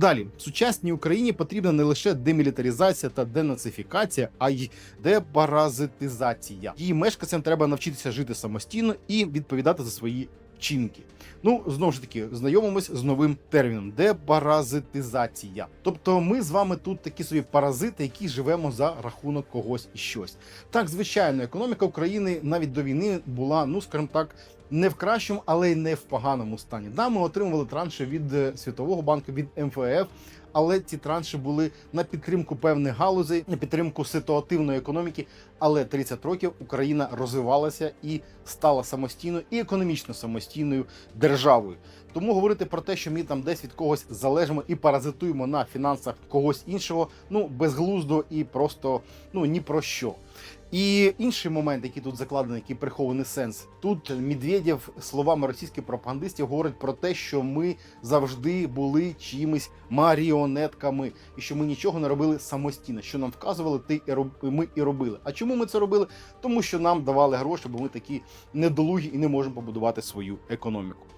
Далі, сучасній Україні потрібна не лише демілітаризація та денацифікація, а й депаразитизація. Її мешканцям треба навчитися жити самостійно і відповідати за свої вчинки. Ну, знову ж таки, знайомимось з новим терміном депаразитизація. Тобто, ми з вами тут такі собі паразити, які живемо за рахунок когось і щось. Так, звичайно, економіка України навіть до війни була, ну скажімо так, не в кращому, але й не в поганому стані. Да, ми отримували транші від е, Світового банку, від МФФ. Але ці транші були на підтримку певних галузей, на підтримку ситуативної економіки. Але 30 років Україна розвивалася і стала самостійною і економічно самостійною державою. Тому говорити про те, що ми там десь від когось залежимо і паразитуємо на фінансах когось іншого, ну безглуздо і просто ну ні про що. І інший момент, який тут закладений, який прихований сенс, тут Медведєв словами російських пропагандистів говорить про те, що ми завжди були чимось маріонетками, і що ми нічого не робили самостійно. Що нам вказували, ти ми і робили. А чому ми це робили? Тому що нам давали гроші, бо ми такі недолугі і не можемо побудувати свою економіку.